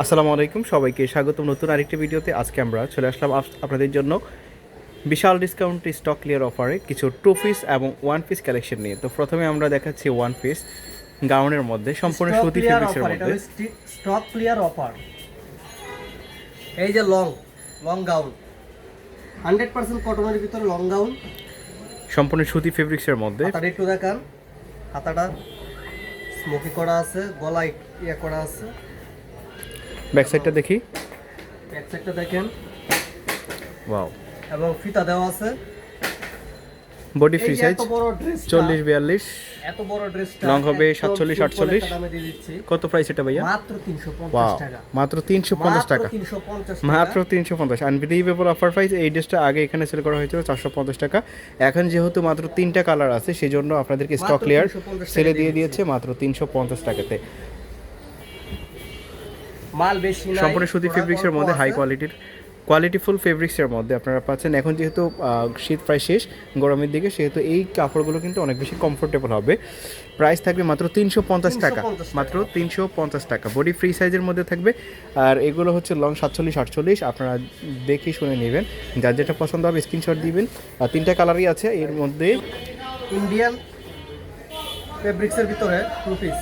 আসসালামু আলাইকুম সবাইকে স্বাগতম নতুন আরেকটি ভিডিওতে। আজকে আমরা চলে আসলাম আপনাদের জন্য বিশাল ডিসকাউন্ট স্টক ক্লিয়ার অফারে কিছু টু পিস এবং ওয়ান পিস কালেকশন নিয়ে। তো প্রথমে আমরা দেখাচ্ছি ওয়ান পিস গাউনের মধ্যে সম্পূর্ণ সুতি ফেব্রিক্সের মধ্যে। হলো স্টি- stock clear offer। এই যে long long gown hundred percent কটনের ভিতরে লং গাউন সম্পূর্ণ সুতি ফেব্রিক্সের মধ্যে। হাতাটা একটু দেখান। হাতাটা স্মোকি করা আছে গলা ইয়ে করা আছে। ব্যাক সাইডটা দেখি। এক সাইডটা দেখেন। ওয়াও। এবং ফিতা দেওয়া আছে। বডি ফ্রি সাইজ এত বড় ড্রেস চল্লিশ বিয়াল্লিশ। এত বড় ড্রেসটা Long হবে একদম 47, 48 একটা দামে দিয়ে দিচ্ছি। কত প্রাইস এটা ভাইয়া? মাত্র 350 টাকা। মাত্র তিনশো পঞ্চাশ টাকা। 350 মাত্র তিনশো পঞ্চাশ। আনবিলিভেবল অফার প্রাইস এই ড্রেসটা আগে এখানে সেল করা হয়েছিল চারশো পঞ্চাশ টাকা। এখন যেহেতু মাত্র তিনটা কালার আছে সেই জন্য আপনাদেরকে স্টক ক্লিয়ার সেলে দিয়ে দিয়ে দিয়েছে মাত্র তিনশো পঞ্চাশ টাকাতে। মাল বেশি সম্পূর্ণ সুতি ফেব্রিক্সের মধ্যে হাই। কোয়ালিটির কোয়ালিটিফুল ফেব্রিক্সের মধ্যে আপনারা পাচ্ছেন। এখন যেহেতু শীত প্রায় শেষ গরমের দিকে সেহেতু এই কাপড়গুলো কিন্তু অনেক বেশি কমফোর্টেবল হবে। প্রাইস থাকবে মাত্র তিনশো পঞ্চাশ টাকা। মাত্র তিনশো পঞ্চাশ টাকা। বডি ফ্রি সাইজের মধ্যে থাকবে। আর এগুলো হচ্ছে লং সাতচল্লিশ আটচল্লিশ। আপনারা দেখে শুনে নেবেন। যার যেটা পছন্দ হবে স্ক্রিনশট দিবেন। আর তিনটা কালারই আছে। এর মধ্যে ইন্ডিয়ান ফেব্রিক্সের ভিতরে টু পিস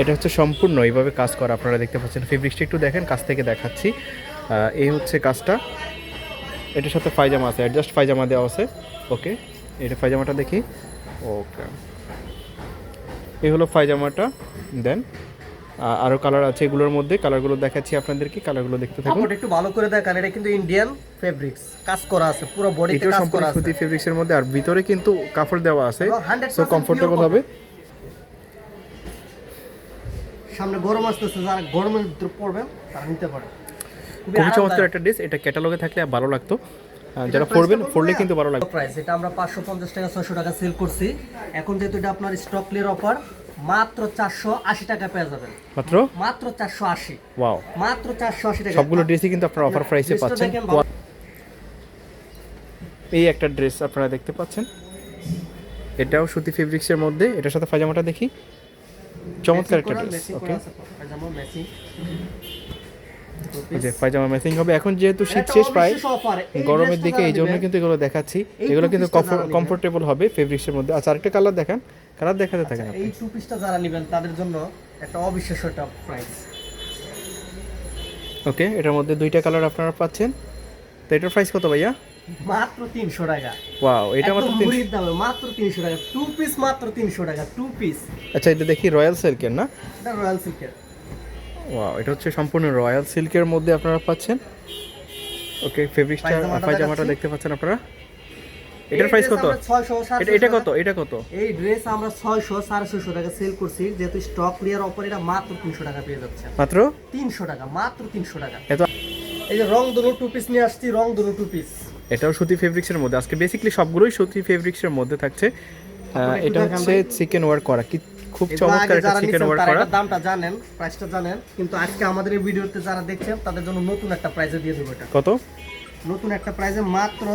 এটা হচ্ছে সম্পূর্ণ এইভাবে কাজ করা আপনারা দেখতে পাচ্ছেন। ফেব্রিক্সটা একটু দেখেন কাছ থেকে দেখাচ্ছি। এই হচ্ছে কাজটা। এটার সাথে পায়জামা আছে অ্যাডজাস্ট পায়জামা দেওয়া আছে। ওকে এটা পায়জামাটা দেখি। ওকে এই হলো পায়জামাটা দেন আরও কালার আছে এগুলোর মধ্যে। কালারগুলো দেখাচ্ছি আপনাদেরকে কালারগুলো দেখতে থাকুন। একটু ভালো করে দেখান এটা কিন্তু ইন্ডিয়ান ফেব্রিক্স কাজ করা আছে পুরো বডিতে কাজ করা আছে। সুতি ফেব্রিক্সের মধ্যে আর ভিতরে কিন্তু কাপড় দেওয়া আছে সো কমফোর্টেবল হবে। সামনে গরম আসতেছে যারা গরমের ভিতরে পড়বেন তারা নিতে পারে। খুবই চমৎকার একটা ড্রেস এটা ক্যাটালগে থাকলে ভালো লাগতো। যারা পরবেন পরলে কিন্তু ভালো লাগবে। প্রাইস এটা আমরা পাঁচশো পঞ্চাশ টাকা ছয়শো টাকা সেল করছি। এখন যেহেতু এটা আপনার স্টক ক্লিয়ার অফার মাত্র চারশো আশি টাকা পেয়ে যাবেন। মাত্র? মাত্র চারশো আশি। ওয়াও মাত্র চারশো আশি টাকা। সবগুলো ড্রেসই কিন্তু আপনারা অফার প্রাইসে পাচ্ছেন। এই একটা ড্রেস আপনারা দেখতে পাচ্ছেন। এটাও সুতি ফেব্রিক্সের মধ্যে এটার সাথে পায়জামাটা দেখি। চমৎকার একটা ড্রেস ওকে। যে পায়জামা ম্যাচিং হবে। এখন যেহেতু শীত শেষ প্রায় গরমের দিকে এই জন্য কিন্তু এগুলো দেখাচ্ছি। এগুলো কিন্তু। কমফোর্টেবল হবে ফেব্রিক্সের মধ্যে। আচ্ছা আরেকটা কালার দেখান। কালার দেখাতে থাকেন আপনি। এই টু পিসটা যারা নেবেন তাদের জন্য একটা অবিশ্বাস্য একটা প্রাইস ওকে এটার মধ্যে দুইটা কালার আপনারা পাচ্ছেন। তো এটার প্রাইস কত ভাইয়া? মাত্র তিনশো টাকা। ওয়াও এটা মাত্র একদম তিনশো মুড়ির দামে মাত্র তিনশো টাকা। টু পিস মাত্র তিনশো টাকা টু পিস আচ্ছা এটা দেখি রয়্যাল সিল্কের না? এটা রয়্যাল সিল্কের ওয়াও এটা হচ্ছে সম্পূর্ণ রয়্যাল সিল্কের মধ্যে আপনারা পাচ্ছেন। ওকে ফেব্রিক্সটা পায়জামাটা দেখতে পাচ্ছেন আপনারা? এটার প্রাইস কত? এটা এটা কত? এটা কত? এই ড্রেস আমরা ছয়শো সাড়ে ছয়শো টাকা সেল করছি। যেহেতু স্টক ক্লিয়ার অফার এটা মাত্র তিনশো টাকা পেয়ে যাচ্ছে। মাত্র? তিনশো টাকা মাত্র তিনশো টাকা। এই যে রং দুনো টু পিস নিয়ে আসছি রং দুনো টু পিস এটাও সুতি ফেব্রিক্সের মধ্যে। আজকে বেসিক্যালি সবগুলোই সুতি ফেব্রিক্সের মধ্যে থাকছে। এটা হচ্ছে চিকেন ওয়ার্ক করা। কি খুব চমৎকার একটা চিকেন ওয়ার্ক করা। দামটা জানেন প্রাইসটা জানেন কিন্তু আজকে আমাদের এই ভিডিওতে যারা দেখছেন তাদের জন্য নতুন একটা প্রাইজে দিয়ে দেবো এটা। কত? নতুন একটা প্রাইজে মাত্র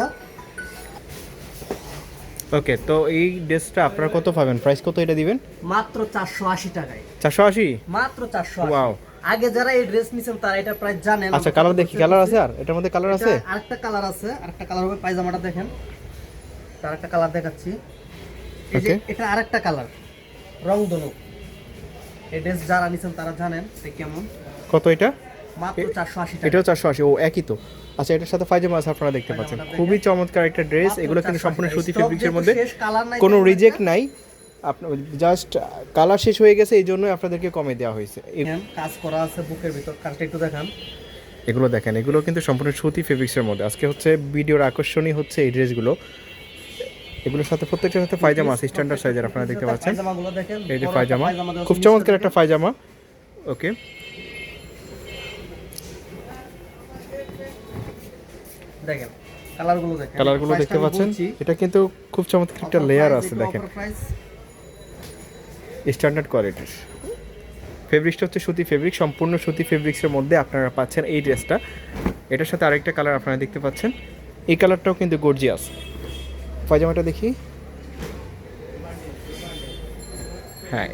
ওকে তো এই ড্রেসটা আপনারা কত পাবেন? প্রাইস কত এটা দিবেন? মাত্র চারশো আশি টাকায়। চারশো আশি? মাত্র চারশো Wow. আগে যারা এই ড্রেস নিছেন তারা এটা প্রাইস জানেন। আচ্ছা কালার দেখি কালার আছে আর? এটার মধ্যে কালার আছে? আরেকটা কালার আছে আরেকটা কালার হবে পায়জামাটা দেখেন। তার একটা কালার দেখাচ্ছি। এই যে এটা আরেকটা কালার রং দনু। এই ড্রেস যারা নিছেন তারা জানেন যে কেমন। কত এটা? মাত্র চারশো আশি টাকা। এটাও চারশো আশি ও একই তো। আচ্ছা এটার সাথে পায়জামা আছে আপনারা দেখতে পাচ্ছেন। খুবই চমৎকার একটা ড্রেস এগুলো কিন্তু সম্পূর্ণ। সুতি ফেব্রিক্সের মধ্যে কোনো রিজেক্ট নাই। আপনার জাস্ট কালার শেষ হয়ে গেছে এই জন্যই আপনাদেরকে কমে দেওয়া হয়েছে। এ- কাজ করা আছে বুকের ভিতর। কাজটা একটু দেখান। এগুলো দেখেন এগুলো কিন্তু সম্পূর্ণ সুতি ফেব্রিক্সের মধ্যে। আজকে হচ্ছে ভিডিওর আকর্ষণীয় হচ্ছে এই ড্রেসগুলো। এগুলোর সাথে প্রত্যেকটার সাথে পায়জামা আছে স্ট্যান্ডার্ড সাইজের আপনারা দেখতে পাচ্ছেন। এই যে পায়জামা। খুব চমৎকার একটা পায়জামা। ওকে। দেখেন কালারগুলো দেখেন। কালারগুলো দেখতে পাচ্ছেন। এটা কিন্তু খুব চমৎকার একটা লেয়ার আছে দেখেন। স্ট্যান্ডার্ড কোয়ালিটির। ফেব্রিক্সটা হচ্ছে সুতি ফেব্রিক সম্পূর্ণ সুতি ফেব্রিক্সের মধ্যে আপনারা পাচ্ছেন এই ড্রেসটা। এটার সাথে আরেকটা কালার আপনারা দেখতে পাচ্ছেন। এই কালারটাও কিন্তু গর্জিয়াস পায়জামাটা দেখি। হ্যাঁ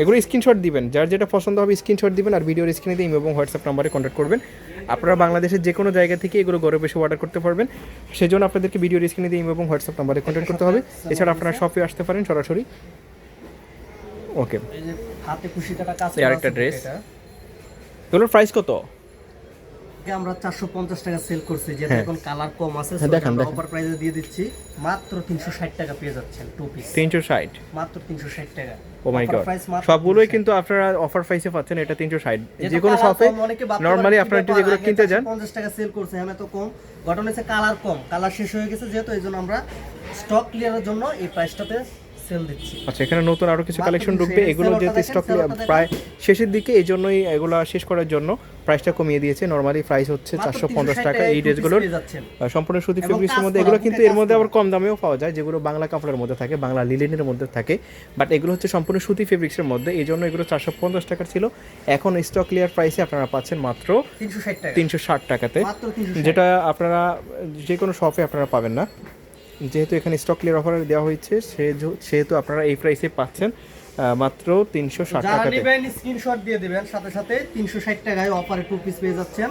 এগুলো স্ক্রিনশট দিবেন। যার যেটা পছন্দ হবে স্ক্রিনশট দিবেন আর ভিডিওর স্ক্রিনে দিয়ে এবং হোয়াটসঅ্যাপ নাম্বারে কন্ট্যাক্ট করবেন। আপনারা বাংলাদেশের যে কোনো জায়গা থেকে এগুলো ঘরে বসে অর্ডার করতে পারবেন। সেজন্য আপনাদেরকে ভিডিওর স্ক্রিনে দিয়ে এবং হোয়াটসঅ্যাপ নাম্বারে কন্ট্যাক্ট করতে হবে। এছাড়া আপনারা শপে আসতে পারেন সরাসরি। ওকে এই যে হাতে কাজ আরেকটা dress। এগুলোর প্রাইস কত? আমরা চারশো পঞ্চাশ টাকা সেল করছি যেটা হ্যাঁ। এখন কালার কম আছে হ্যাঁ, দেখান। অফার প্রাইসে দিয়ে দিচ্ছি। মাত্র তিনশো ষাট টাকা পেয়ে যাচ্ছেন টু পিস তিনশো ষাট? মাত্র তিনশো ষাট টাকা। ও মাই গড সবগুলোই কিন্তু আপনারা অফার প্রাইসে পাচ্ছেন এটা তিনশো ষাট। যেহেতু যে কোনো শপে নর্মালি আপনারা কি যদি এগুলো কিনতে যান। 450 টাকা সেল করছে আমি তো কম। ঘটনা হচ্ছে কালার কম কালার শেষ হয়ে গেছে যেহেতু এই জন্য আমরা স্টক ক্লিয়ারের জন্য এই প্রাইসটাতে সেল দিচ্ছি। আচ্ছা এখানে নতুন আরও কিছু কালেকশন ঢুকবে এগুলো যেহেতু স্টক প্রায় শেষের দিকে এই জন্যই এগুলো শেষ করার জন্য প্রাইসটা কমিয়ে দিয়েছে। নর্মালি প্রাইস হচ্ছে চারশো পঞ্চাশ টাকা এই ড্রেসগুলোর। সম্পূর্ণ সুতি ফেব্রিক্সের মধ্যে এগুলো কিন্তু এর মধ্যে আবার কম দামেও পাওয়া যায় যেগুলো বাংলা কাপড়ের মধ্যে থাকে বাংলা লিলেনের মধ্যে থাকে। বাট এগুলো হচ্ছে সম্পূর্ণ সুতি ফেব্রিক্সের মধ্যে এই জন্য এগুলো চারশো পঞ্চাশ টাকার ছিল। এখন স্টক ক্লিয়ার প্রাইসে আপনারা পাচ্ছেন মাত্র তিনশো ষাট টাকা তিনশো ষাট টাকাতে। যেটা আপনারা যে কোনো শপে আপনারা পাবেন না। যেহেতু এখানে স্টক ক্লিয়ার অফার দেওয়া হয়েছে সেহেতু- আপনারা এই প্রাইসে পাচ্ছেন মাত্র তিনশো ষাট টাকা স্ক্রিনশট দিয়ে দেবেন সাথে সাথে তিনশো ষাট টাকায় অফারে টু পিস পেয়ে যাচ্ছেন।